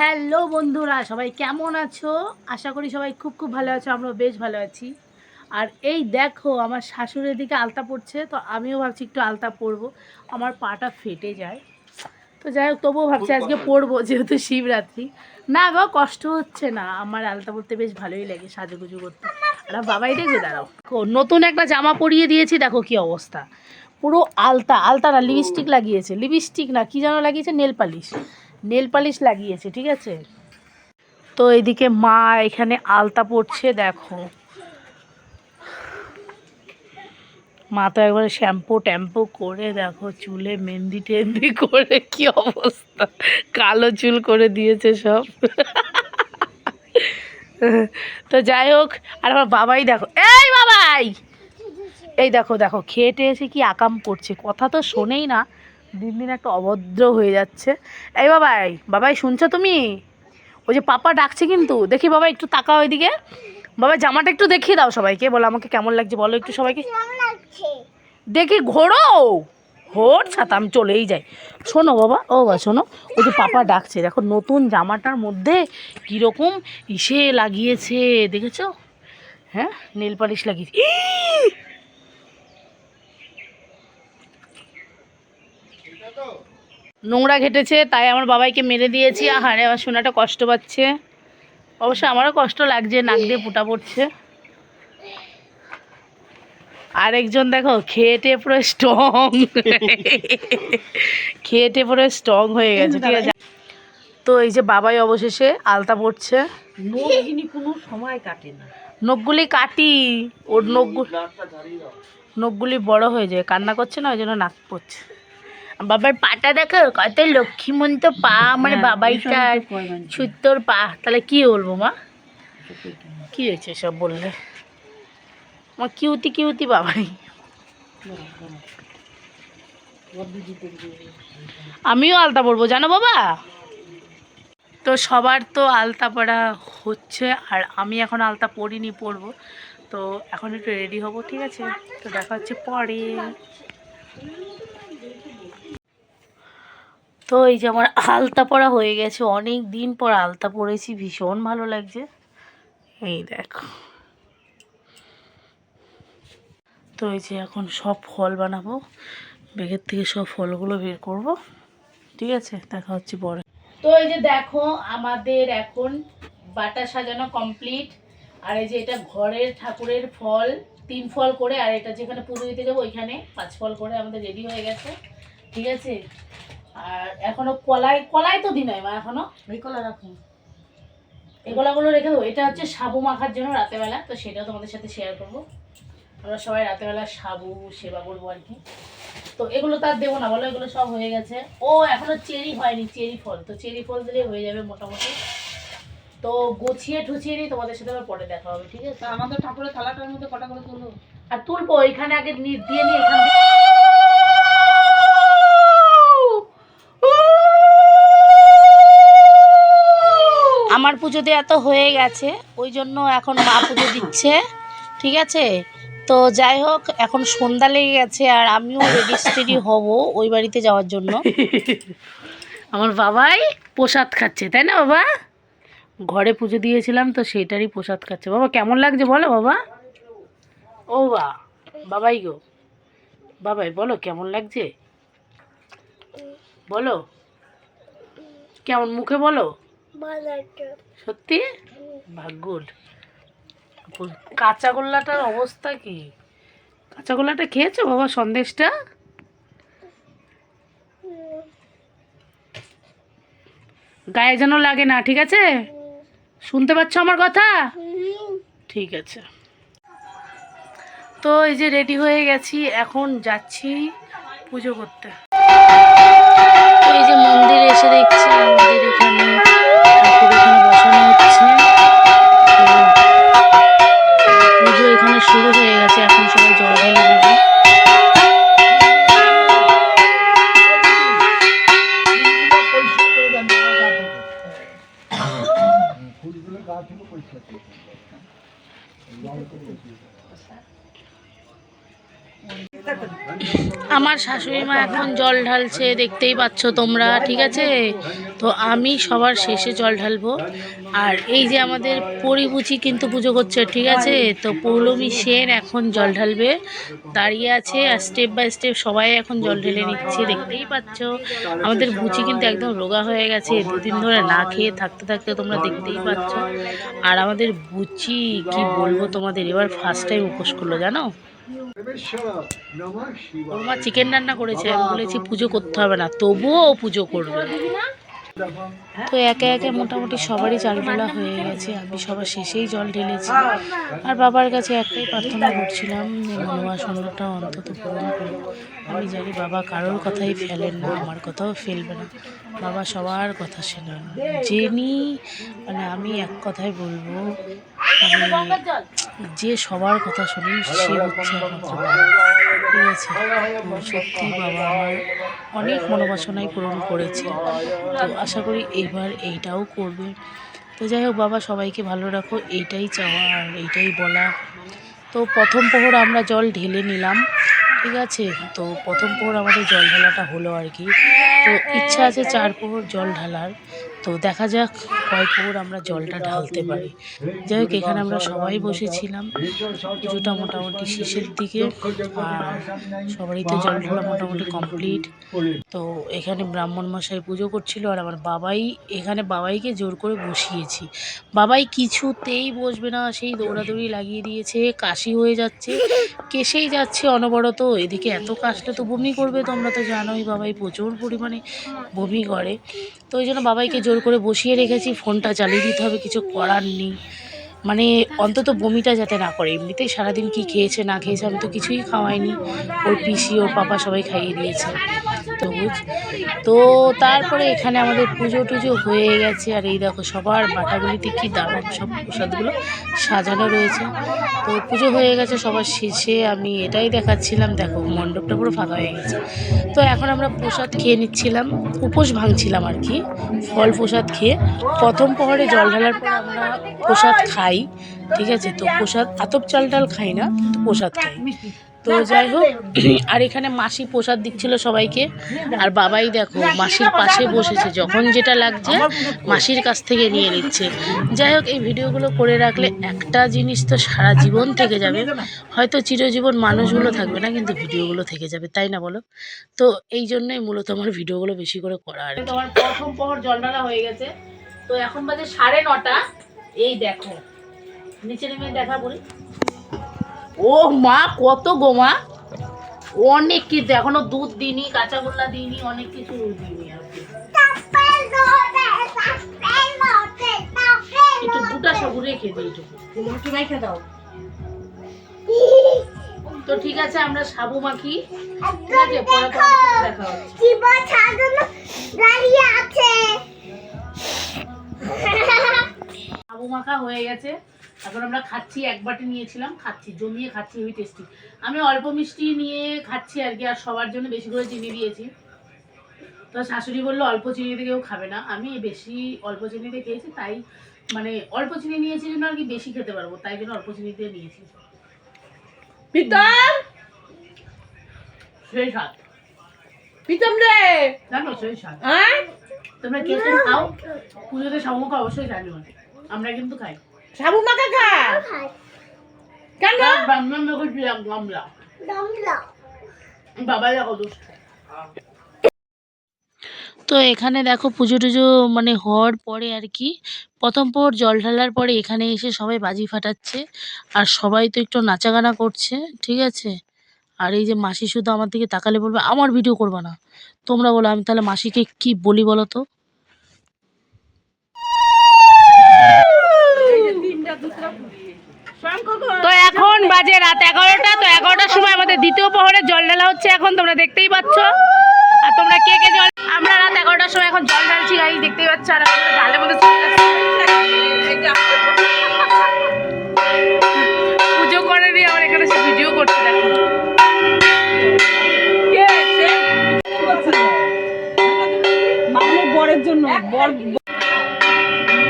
Hello বন্ধুরা সবাই কেমন আছো? আশা করি সবাই খুব খুব ভালো আছো আমরা বেশ ভালো আছি। আর এই দেখো আমার শাশুড়ির দিকে আলতা পড়ছে তো আমিও ভাবছি একটু আলতা পরবো। আমার পাটা ফেটে যায়। তো যাই হোক তবুও ভাবছি আজকে পরবো। যেহেতু শিবরাত্রি। না গো কষ্ট হচ্ছে না। আমার আলতা পরতে বেশ ভালোই লাগে সাজুগুজু করতে। আর বাবাই দেখবে দাঁড়াও। নতুন একটা জামা পরিয়ে দিয়েছি দেখো কি অবস্থা। পুরো আলতা আলতা না লিপস্টিক লাগিয়েছে। লিপস্টিক না কি যেন লাগিয়েছে নেল পালিশ। নেল পালিশ লাগিয়েছে, ঠিক আছে? তো এদিকে মা এখানে আলতা পড়ছে দেখো। মা তো একবারে শ্যাম্পু ট্যাম্পু করে, দেখো, চুলে মেহেন্দি টেন্দি করে, কি অবস্থা। কালো চুল করে দিয়েছে সব। তো যাই হোক, আর আমার বাবাই দেখো, এই বাবাই! এই দেখো দেখো খেটে এসে কি আকাম করছে, কথা তো শোনেই না। দিন দিন একটা অভদ্র হয়ে যাচ্ছে। এই বাবাই বাবাই শুনছো তুমি? ওই যে পাপা ডাকছে কিন্তু। দেখি বাবা একটু তাকাও ওইদিকে বাবা জামাটা একটু দেখিয়ে দাও সবাইকে। বলো আমাকে কেমন লাগছে বলো একটু সবাইকে। দেখি ঘোরো হোর ছাতা আমি চলেই যাই। শোনো বাবা ও বা শোনো। ওই যে পাপা ডাকছে। দেখো নতুন জামাটার মধ্যে কীরকম ইসে লাগিয়েছে। দেখেছ? হ্যাঁ নীল পালিশ লাগিয়েছে। নোংরা ঘেটেছে তাই আমার বাবাইকে মেরে দিয়েছি। আহারে আমার সোনাটা কষ্ট পাচ্ছে। অবশ্য আমারও কষ্ট লাগছে নাক দিয়ে ফুটা পড়ছে। আরেকজন দেখো খেয়েটে পুরো স্ট্রং খেয়েটে পুরো স্ট্রং হয়ে গেছে ঠিক আছে? তো এই যে বাবাই অবশেষে আলতা পড়ছে। কোনো সময় কাটে না। নখগুলি কাটি। ওর নখগুলি নখগুলি বড় হয়ে যায় কান্না করছে না ওই জন্য নাক পড়ছে। বাবার পাটা দেখো কত লক্ষ্মীমন্ত পা কয় মানছে। ছুত্তর পা। তাহলে কি বলব মা? কি হয়েছে সব বললে? মা কিউতি কিউতি বাবাই। আমিও আলতা পরবো জানো বাবা? তো সবার তো আলতা পরা হচ্ছে আর আমি এখন আলতা পরিনি পরবো। তো এখন একটু রেডি হব ঠিক আছে? তো দেখা হচ্ছে পরে। তো এই যে আমার আলতা পরা হয়ে গেছে, অনেক দিন পর আলতা পরেছি, ভীষণ ভালো লাগছে। এই দেখো। তো এই যে এখন সব ফল বানাবো ব্যাগের থেকে সব ফলগুলো বের করব। ঠিক আছে, দেখা হচ্ছে পরে। তো এই যে দেখো, আমাদের এখন বাটা সাজানো কমপ্লিট আর এই যে এটা ঘরের ঠাকুরের ফল, তিন ফল করে, আর এটা যেখানে পুজো দিতে যাব, ওইখানে পাঁচ ফল করে আমাদের রেডি হয়ে গেছে। ঠিক আছে? আর এখনও কলাই কলাই তো দিনাই মা এখনও। এই কলা রাখুন এগুলোগুলো রেখে দেবো। এটা হচ্ছে সাবু মাখার জন্য রাতেবেলা তো সেটাও তোমাদের সাথে শেয়ার করব। আমরা সবাই রাতেবেলা সাবু সেবা করব আর কি। তো এগুলো তার দেবো না বলো এগুলো সব হয়ে গেছে। ও এখনও চেরি হয়নি চেরি ফল। তো চেরি ফল দিলে হয়ে যাবে মোটামুটি। তো গুছিয়ে ঠুছিয়ে নিই তোমাদের সাথে আবার পরে দেখা হবে ঠিক আছে? আমাদের ঠাকুরের থালাটার মধ্যে কটা করে তুলো আর তুলবো এখানে আগে দিয়ে নিই এখান থেকে। দেওয়া তো হয়ে গেছে, ওই জন্য এখন মা পুজো দিচ্ছে, ঠিক আছে? তো যাই হোক, এখন সন্ধ্যা লেগে গেছে আর আমিও রেডি হব ওই বাড়িতে যাওয়ার জন্য। আমার বাবাই প্রসাদ খাচ্ছে, তাই না বাবা? ঘরে পুজো দিয়েছিলাম তো সেটারই প্রসাদ খাচ্ছে। বাবা, কেমন লাগছে বলো বাবা? ও বা, বাবাই গো। বাবাই, বলো কেমন লাগছে? বলো। কেমন মুখে বলো? সত্যি? ভাগ্যুল। কাঁচা গোল্লাটার অবস্থা কি? কাঁচা গোল্লাটা খেয়েছো বাবা সন্দেশটা? গায়ে যেন লাগে না ঠিক আছে? শুনতে পাচ্ছ আমার কথা? ঠিক আছে। তো এই যে রেডি হয়ে গেছি এখন যাচ্ছি পুজো করতে। তো এই যে মন্দিরে এসে দেখছি আমাদের পুজো এখানে শুরু হয়ে গেছে এখন শাশুড়ি মা এখন জল ঢালছে, দেখতেই পাচ্ছ তোমরা, ঠিক আছে? তো আমি সবার শেষে জল ঢালবো। আর এই যে আমাদের পরিবুচি কিন্তু পুজো করছে, ঠিক আছে? তো পৌলমী সেন এখন জল ঢালবে। দাঁড়িয়ে আছে আর স্টেপ বাই স্টেপ সবাই এখন জল ঢেলে নিচ্ছে, দেখতেই পাচ্ছ? আমাদের বুচি কিন্তু একদম রোগা হয়ে গেছে, দুদিন ধরে না খেয়ে থাকতে থাকতে তোমরা দেখতেই পাচ্ছ। আর আমাদের বুচি কি বলব তোমাদের, এবার ফার্স্ট টাইম উপোস করল, জানো? মা চিকেন রান্না করেছে আমি বলেছি পুজো করতে হবে না তবুও পুজো করবে। তো একে একে মোটামুটি সবারই চাল ঢালা হয়ে গেছে, আমি সবার শেষেই জল ঢেলেছি। আর বাবার কাছে একটাই প্রার্থনা করছিলাম যে মনোবাসনটা অন্তত পূরণ করুন আমি জানি বাবা কারোর কথাই ফেলেন না, আমার কথাও ফেলবে না। বাবা সবার কথা শোনেন। জেনি মানে আমি এক কথাই বলব মানে যে সবার কথা শোনেন, সে হচ্ছে একমাত্র ঠিক সত্যি বাবা আমার অনেক মনোবাসনাই পূরণ করেছে। তো আশা করি এবার এইটাও করবে। তো যাই হোক বাবা, সবাইকে ভালো রাখো। এইটাই চাওয়া আর এইটাই বলা। তো প্রথম প্রহর আমরা জল ঢেলে নিলাম, ঠিক আছে? তো প্রথম প্রহর আমাদের জল ঢালাটা হলো আর কি। তো ইচ্ছা আছে চার প্রহর জল ঢালার। তো দেখা যাক কয় প্রহর আমরা জলটা ঢালতে পারি। যাই হোক, এখানে আমরা সবাই বসেছিলাম। পুজোটা মোটামুটি শেষের দিকে, আর সবারই তো জল ঢালা মোটামুটি কমপ্লিট। তো এখানে ব্রাহ্মণ মশাই পুজো করছিল, আর আমার বাবাই, এখানে বাবাইকে জোর করে বসিয়েছি। বাবাই কিছুতেই বসবে না, সেই দৌড়াদৌড়ি লাগিয়ে দিয়েছে, কাশি হয়ে যাচ্ছে কেসেই যাচ্ছে অনবরত। এদিকে এত কাশলে তো বমি করবে তোমরা তো জানোই, বাবাই প্রচুর পরিমাণে বমি করে। তো ওই জন্য বাবাইকে জোর করে বসিয়ে রেখেছি, ফোনটা চালিয়ে দিতে হবে, কিছু করার নেই। মানে অন্তত বমিটা যাতে না করে। এমনিতেই সারাদিন কি খেয়েছে না খেয়েছে আমি তো কিছুই খাওয়াইনি। ওর পিসি, ওর পাপা সবাই খাইয়ে দিয়েছে। তো তো তারপরে এখানে আমাদের পুজো টুজো হয়ে গেছে। আর এই দেখো সবার বাটাগুলিতে কি দারুণ সব প্রসাদগুলো সাজানো রয়েছে। তো পুজো হয়ে গেছে সবার শেষে। আমি এটাই দেখাচ্ছিলাম। দেখো মণ্ডপটা পুরো ফাঁকা হয়ে গেছে। তো এখন আমরা প্রসাদ খেয়ে নিচ্ছিলাম। উপোস ভাঙছিলাম আর কি। ফল প্রসাদ খেয়ে। প্রথম প্রহরে জল ঢালার পর আমরা প্রসাদ খাই। ঠিক আছে? তো প্রসাদ, আতপ চাল টাল খাই না কিন্তু প্রসাদ খাই। তো যাই হোক আর এখানে মাসি প্রসাদ দিচ্ছিল সবাইকে। আর বাবাই দেখো, মাসির পাশে বসেছে। যখন যেটা লাগছে, মাসির কাছ থেকে নিয়ে নিচ্ছে। যাই হোক এই ভিডিওগুলো করে রাখলে একটা জিনিস তো সারা জীবন থেকে যাবে। হয়তো চিরজীবন মানুষগুলো থাকবে না, কিন্তু ভিডিওগুলো থেকে যাবে, তাই না বলো? তো এই জন্যই মূলত আমার ভিডিওগুলো বেশি করে করা আর তোমার প্রথম প্রহর জল ঢালা হয়ে গেছে। তো এখন বাজে সাড়ে নটা। এই দেখো, নিচে নেমে দেখা বলি। ও মা, কত গোমা অনেক কিছু, এখনও দুধ দিইনি কাঁচা গোল্লা দিইনি, অনেক কিছু দিইনি। একটু একটু। দাও। তো ঠিক আছে, আমরা সাবু মাখি। ঠিক আছে, পরে দেখা হচ্ছে। সাবু মাখা হয়ে গেছে। এখন আমরা খাচ্ছি এক বাটি নিয়েছিলাম খাচ্ছি জমিয়ে খাচ্ছি হেবি টেস্টি আমি অল্প মিষ্টি নিয়ে খাচ্ছি আর কি আর সবার জন্য বেশি করে চিনি দিয়েছি। তো শাশুড়ি বলল অল্প চিনিতে কেউ খাবে না। আমি বেশি অল্প চিনিতে খেয়েছি তাই মানে অল্প চিনি নিয়েছি জন্য আর কি বেশি খেতে পারব তাই জন্য অল্প চিনি দিয়ে নিয়েছি। প্রীতম সেই স্বাদ প্রীতম রে! জানো সেই স্বাদ হ্যাঁ? তোমরা কে কে খাও? পুজোতে অবশ্যই আমরা কিন্তু খাই। মাখা খা। কেন ছিলাম গামলা বাবা দেখো দুষ্ট তো এখানে দেখো পুজো টুজো মানে হওয়ার পরে আর কি প্রথম পর জল ঢালার পরে এখানে এসে সবাই বাজি ফাটাচ্ছে আর সবাই তো একটু নাচাগানা করছে ঠিক আছে? আর এই যে মাসি শুধু আমার দিকে তাকালে বলবে আমার ভিডিও করবা না। তোমরা বলো, আমি তাহলে মাসিকে কি বলি বলো তো? তো এখন বাজে রাত এগারোটা, তো এগারোটার সময় আমাদের দ্বিতীয় প্রহরে জল ঢালা হচ্ছে এখন, তোমরা দেখতেই পাচ্ছ। আর তোমরা কে কে জল আমরা রাত এগারোটার সময় এখন জল ঢালছি গাই দেখতেই পাচ্ছ, আর আমাদের ঢালের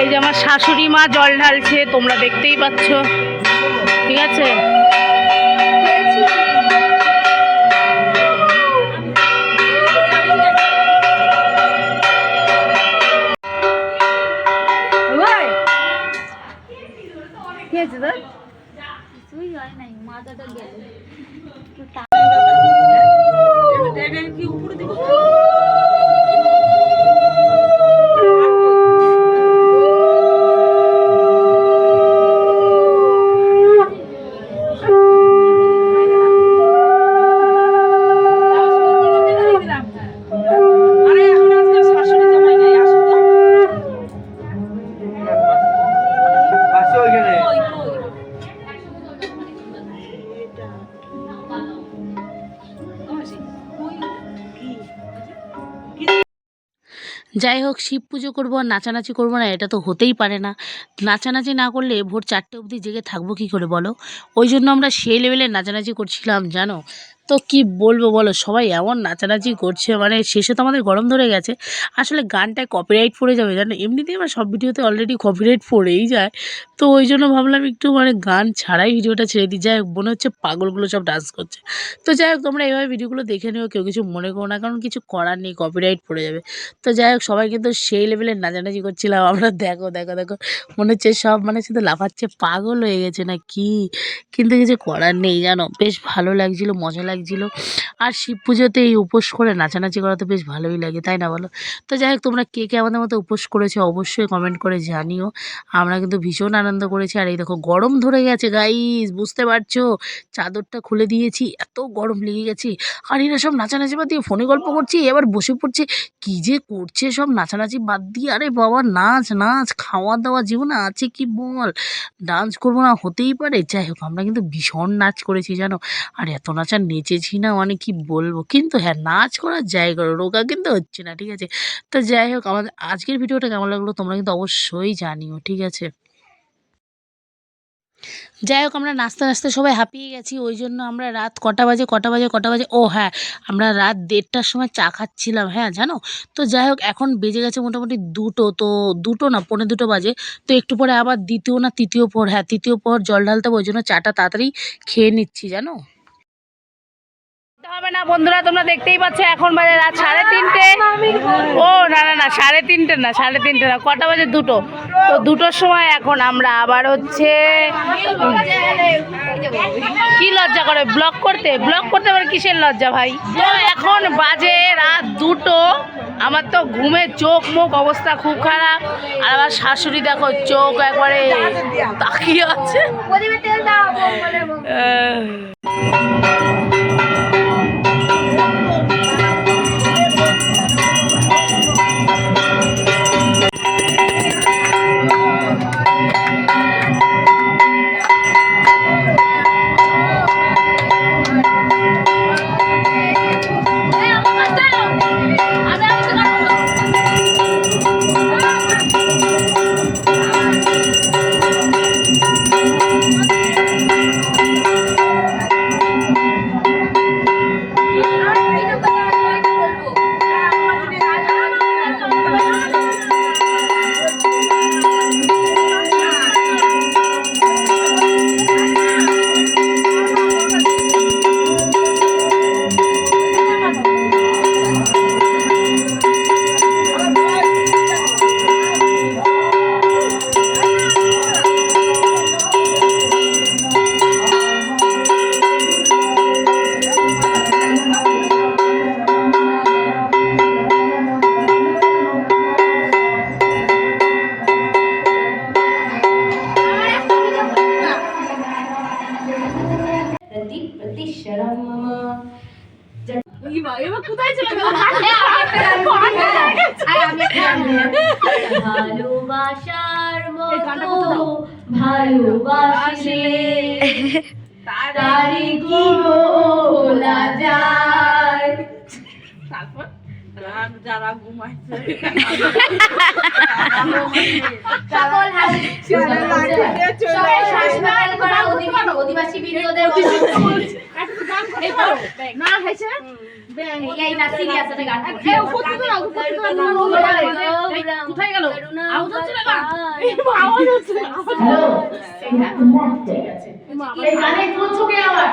এই যে আমার শাশুড়ি মা জল ঢালছে তোমরা দেখতেই পাচ্ছ। ঠিক আছে? যাই হোক, শিব পুজো করব আর নাচানাচি করব না, এটা তো হতেই পারে না। নাচানাচি না করলে ভোর চারটে অবধি জেগে থাকব কী করে বলো? ওই জন্য আমরা সেই লেভেলে নাচানাচি করছিলাম, জানো? তো কি বলব বলো? সবাই এমন নাচানাচি করছে মানে শেষে তো আমাদের গরম ধরে গেছে। আসলে গানটায় কপিরাইট পড়ে যাবে, জানো? এমনিতেই আমার সব ভিডিওতে অলরেডি কপিরাইট পড়েই যায়। তো ওই জন্য ভাবলাম একটু মানে গান ছাড়াই ভিডিওটা ছেড়ে দিই। যাই মনে হচ্ছে পাগলগুলো সব ডান্স করছে। তো যাই হোক, তোমরা এইভাবে ভিডিওগুলো দেখে নিও, কেউ কিছু মনে করো না, কারণ কিছু করার নেই কপিরাইট পড়ে যাবে। তো যাই হোক, সবাই কিন্তু সেই লেভেলের নাচানাচি করছিলাম। আমরা দেখো দেখো দেখো, মনে হচ্ছে সব মানে শুধু লাফাচ্ছে, পাগল হয়ে গেছে না কি? কিন্তু কিছু করার নেই, জানো? বেশ ভালো লাগছিল, মজা লাগছিল। আর শিব পুজোতে এই উপোস করে নাচানাচি করা তো বেশ ভালোই লাগে, তাই না বলো? তো যাই হোক, তোমরা কে কে আমাদের মতো উপোস করেছ অবশ্যই কমেন্ট করে জানিও। আমরা কিন্তু ভীষণ আনন্দ করেছি। আর এই দেখো, গরম ধরে গেছে গাইস বুঝতে পারছ? চাদরটা খুলে দিয়েছি, এত গরম লেগে গেছে। আর এরা সব নাচানাচি বাদ দিয়ে ফোনে গল্প করছি, এবার বসে পড়ছে। কি যে করছে সব নাচানাচি বাদ দিয়ে? আরে বাবা, নাচ নাচ খাওয়া দাওয়া জীবনে আছে কি বল? ডান্স করব না, হতেই পারে। যাই হোক, আমরা কিন্তু ভীষণ নাচ করেছি, জানো? আর এত নাচ আর নেচেছি না মানে কি বলব? কিন্তু হ্যাঁ নাচ করার জায়গা রোগা কিন্তু হচ্ছে না, ঠিক আছে? তো যাই হোক আমাদের আজকের ভিডিওটা কেমন লাগল তোমরা কিন্তু অবশ্যই জানিও, ঠিক আছে? যাই হোক, আমরা নাচতে নাচতে সবাই হাঁপিয়ে গেছি, ওই জন্য আমরা রাত কটা বাজে কটা বাজে কটা বাজে, ও হ্যাঁ আমরা রাত দেড়টার সময় চা খাচ্ছিলাম হ্যাঁ জানো? তো যাই হোক, এখন বেজে গেছে মোটামুটি দুটো, তো দুটো না, পৌনে দুটো বাজে, তো একটু পরে আবার দ্বিতীয় না তৃতীয় পর হ্যাঁ তৃতীয় পর জল ঢালতে হবে, ওই জন্য চাটা তাড়াতাড়ি খেয়ে নিচ্ছি, জানো? হবে না বন্ধুরা তোমরা দেখতেই পাচ্ছ এখন বাজে রাত সাড়ে তিনটে। ও না না না সাড়ে তিনটে না সাড়ে তিনটে না কটা বাজে দুটো। তো দুটোর সময় এখন আমরা আবার হচ্ছে কি লজ্জা করে ব্লগ করতে? ব্লগ করতে আবার কিসের লজ্জা ভাই? এখন বাজে রাত দুটো আমার তো ঘুমে চোখ মুখ অবস্থা খুব খারাপ আর আমার শাশুড়ি দেখো চোখ একবারে তাকিয়ে আছে। রাত যারা ঘুমাইছে। অধিবাসী বিরোধের না হয়েছে কোথায় গেল আউট হচ্ছে না আওয়াজ হচ্ছে এই গানে করছ কে আবার?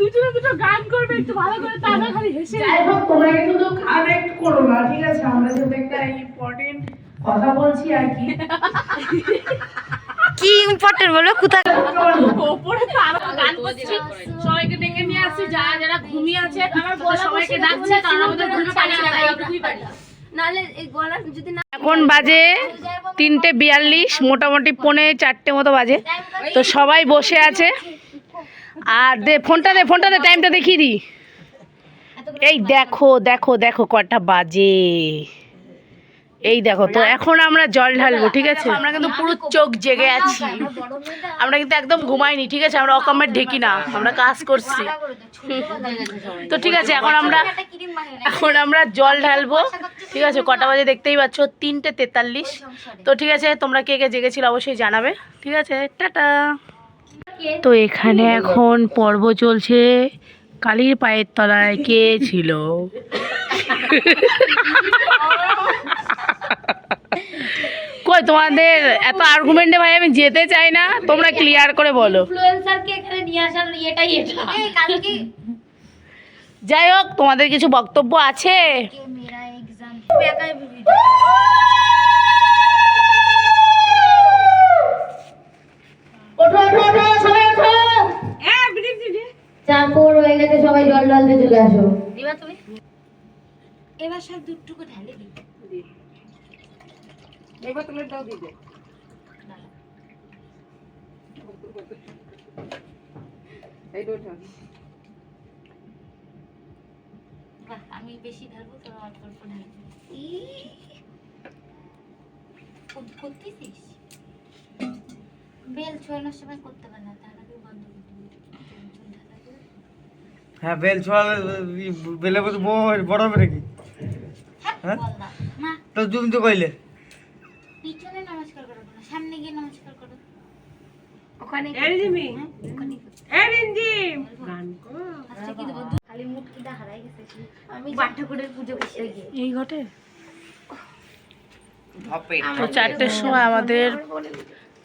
দুজনে দুটো গান করবে একটু ভালো করে তা না খালি হেসে যাই হোক তোমরা কিন্তু কানেক্ট করো না ঠিক আছে? আমরা যেহেতু একটা ইম্পর্টেন্ট কথা বলছি আর কি। কি ইম্পর্টেন্ট বলো? কোথায় ওপরে তো আরও গান করছি। সবাইকে ডেকে নিয়ে আসছি যারা যারা ঘুমিয়ে আছে সবাইকে ডাকছে কারণ আমাদের ঘুমে পারি। না এখন বাজে তিনটে বিয়াল্লিশ মোটামুটি পৌনে চারটে মতো বাজে। তো সবাই বসে আছে। আর দে, ফোনটা দে ফোনটা দে টাইমটা দেখিয়ে দি এই দেখো দেখো দেখো কটা বাজে। এই দেখো, তো এখন আমরা জল ঢালবো, ঠিক আছে? আমরা কিন্তু পুরো চোখ জেগে আছি। আমরা কিন্তু একদম ঘুমাইনি, ঠিক আছে? আমরা অকমের ঢেকি না, আমরা কাজ করছি। তো ঠিক আছে, এখন আমরা এখন আমরা জল ঢালবো, ঠিক আছে? কটা বাজে দেখতেই পাচ্ছ? তিনটে তেতাল্লিশ। তো ঠিক আছে, তোমরা কে কে জেগেছিল অবশ্যই জানাবে, ঠিক আছে? টাটা। তো এখানে এখন পর্ব চলছে কালীর পায়ের তলায়। কে ছিল? কই তোমাদের এত আর্গুমেন্টে ভাই আমি যেতে চাই না? তোমরা ক্লিয়ার করে বলো। ইনফ্লুয়েন্সারকে এখানে নিয়ে আসার এটাই এটা। কালকে যাই হোক তোমাদের কিছু বক্তব্য আছে? চাপড় হয়ে গেছে সবাই জল ঢালতে চলে আসো। দিবা তুমি? এবার সব দুটুকু ঢালে দিই বাহ, আমি বেশি ঢালবো তোরা অল্প অল্প ঢালবি করতেছিস? বেল ছোয়ানোর সময় করতে পারে না তার আগে বন্ধ করে দিবি। চুল ঢালা দিয়ে। হ্যাঁ বেল ছোড়া বেলে বড় বড় হবে নাকি? হ্যাঁ, হ্যাঁ? তো তুমি তো কইলে। পিছনে নমস্কার করো সামনে গিয়ে নমস্কার করো। ওখানে এরিজিমি ওখানে গান কর। কি দেবো খালি মুটকিটা হারাই গেছে আমি পাঠ ঠাকুরের পুজো করতে গিয়ে এই ঘটে? তো চারটের সময় আমাদের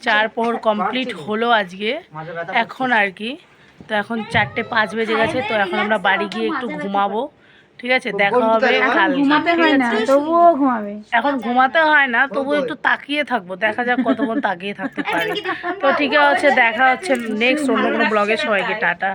চার প্রহর কমপ্লিট হলো আজকে। এখন আর কি। তো এখন চারটে পাঁচ বেজে গেছে তো এখন আমরা বাড়ি গিয়ে একটু ঘুমাবো। ঠিক আছে? দেখা হবে হয় এখন ঘুমাতে হয় না তবু একটু তাকিয়ে থাকব দেখা যাক কতক্ষণ তাকিয়ে থাকতে পারি। তো ঠিক আছে দেখা হচ্ছে নেক্সট অন্য কোনো ব্লগে সবাইকে টাটা।